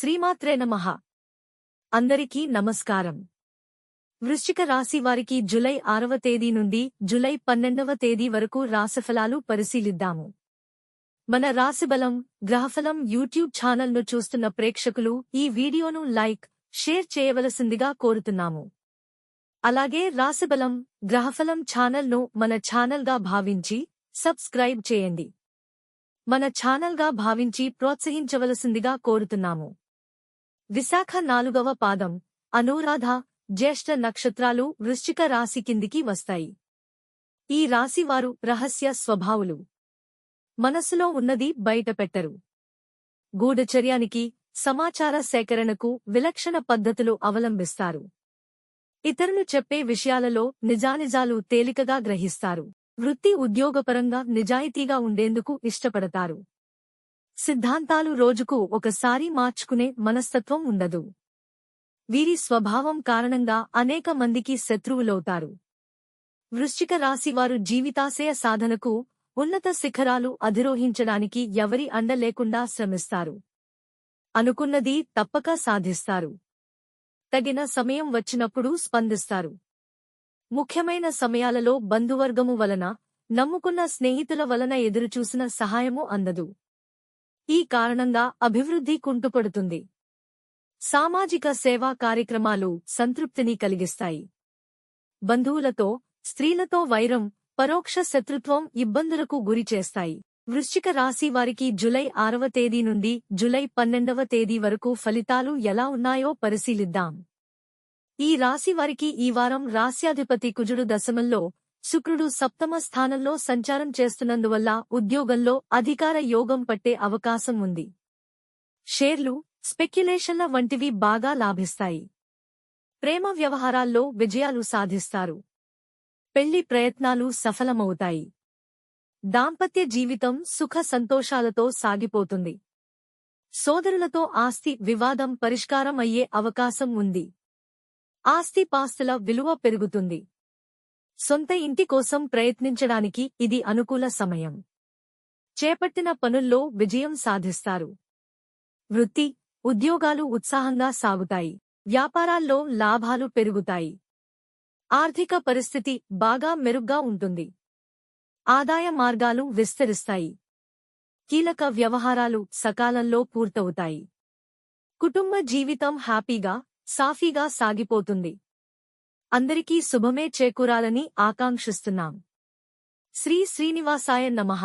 శ్రీమాత్రే నమః. అందరికీ నమస్కారం. వృశ్చిక రాశి వారికి జులై ఆరవ తేదీ నుండి జులై పన్నెండవ తేదీ వరకు రాశిఫలాలు పరిశీలిద్దాము. మన రాశిబలం గ్రహఫలం యూట్యూబ్ ఛానల్ను చూస్తున్న ప్రేక్షకులు ఈ వీడియోను లైక్ షేర్ చేయవలసిందిగా కోరుతున్నాము. అలాగే రాశిబలం గ్రహఫలం ఛానల్ను మన ఛానల్గా భావించి సబ్స్క్రైబ్ చేయండి. మన ఛానల్గా భావించి ప్రోత్సహించవలసిందిగా కోరుతున్నాము. విశాఖ నాలుగవ పాదం అనురాధ జ్యేష్ఠ నక్షత్రాలు వృశ్చిక రాశి కిందికి వస్తాయి. ఈ రాశివారు రహస్య స్వభావులు. మనసులో ఉన్నది బయటపెట్టరు గూఢచర్యానికి సమాచార సేకరణకు విలక్షణ పద్ధతులు అవలంబిస్తారు. ఇతరులు చెప్పే విషయాలలో నిజానిజాలు తేలికగా గ్రహిస్తారు. వృత్తి ఉద్యోగపరంగా నిజాయితీగా ఉండేందుకు ఇష్టపడతారు. సిద్ధాంతాలు రోజుకు ఒకసారి మార్చుకునే మనస్తత్వం ఉండదు. వీరి స్వభావం కారణంగా అనేక మందికి శత్రువులవుతారు. వృశ్చిక రాశివారు జీవితాశయ సాధనకు ఉన్నత శిఖరాలు అధిరోహించడానికి ఎవరి అండ లేకుండా శ్రమిస్తారు. అనుకున్నది తప్పక సాధిస్తారు. తగిన సమయం వచ్చినప్పుడు స్పందిస్తారు. ముఖ్యమైన సమయాలలో బంధువర్గము వలన నమ్ముకున్న స్నేహితుల వలన ఎదురుచూసిన సహాయము అందదు. ఈ కారణంగా అభివృద్ధి కుంటుపడుతుంది. సామాజిక సేవా కార్యక్రమాలు సంతృప్తిని కలిగిస్తాయి. బంధువులతో స్త్రీలతో వైరం పరోక్ష శత్రుత్వం ఇబ్బందులకు గురిచేస్తాయి వృశ్చిక రాశి వారికి జులై ఆరవ తేదీ నుండి జులై పన్నెండవ తేదీ వరకు ఫలితాలు ఎలా ఉన్నాయో పరిశీలిద్దాం. ఈ రాశి వారికి ఈ వారం రాశ్యాధిపతి కుజుడు దశమంలో శుక్రుడు సప్తమ స్థానంలో సంచారం చేస్తున్నందువల్ల ఉద్యోగంలో అధికార యోగం పట్టే అవకాశం ఉంది. షేర్లు స్పెక్యులేషన్ల వంటివి బాగా లాభిస్తాయి. ప్రేమ వ్యవహారాల్లో విజయాలు సాధిస్తారు. పెళ్ళి ప్రయత్నాలు సఫలమవుతాయి. దాంపత్య జీవితం సుఖ సంతోషాలతో సాగిపోతుంది. సోదరులతో ఆస్తి వివాదం పరిష్కారం అయ్యే అవకాశం ఉంది. ఆస్తి పాస్తుల విలువ పెరుగుతుంది. సొంత ఇంటి కోసం ప్రయత్నించడానికి ఇది అనుకూల సమయం. చేపట్టిన పనుల్లో విజయం సాధిస్తారు. వృత్తి ఉద్యోగాలు ఉత్సాహంగా సాగుతాయి. వ్యాపారాల్లో లాభాలు పెరుగుతాయి. ఆర్థిక పరిస్థితి బాగా మెరుగ్గా ఉంటుంది. ఆదాయ మార్గాలు విస్తరిస్తాయి. కీలక వ్యవహారాలు సకాలంలో పూర్తవుతాయి. కుటుంబ జీవితం హ్యాపీగా సాఫీగా సాగిపోతుంది. అందరికీ శుభమే చేకూరాలని ఆకాంక్షిస్తున్నాం. శ్రీ శ్రీనివాసాయ నమః.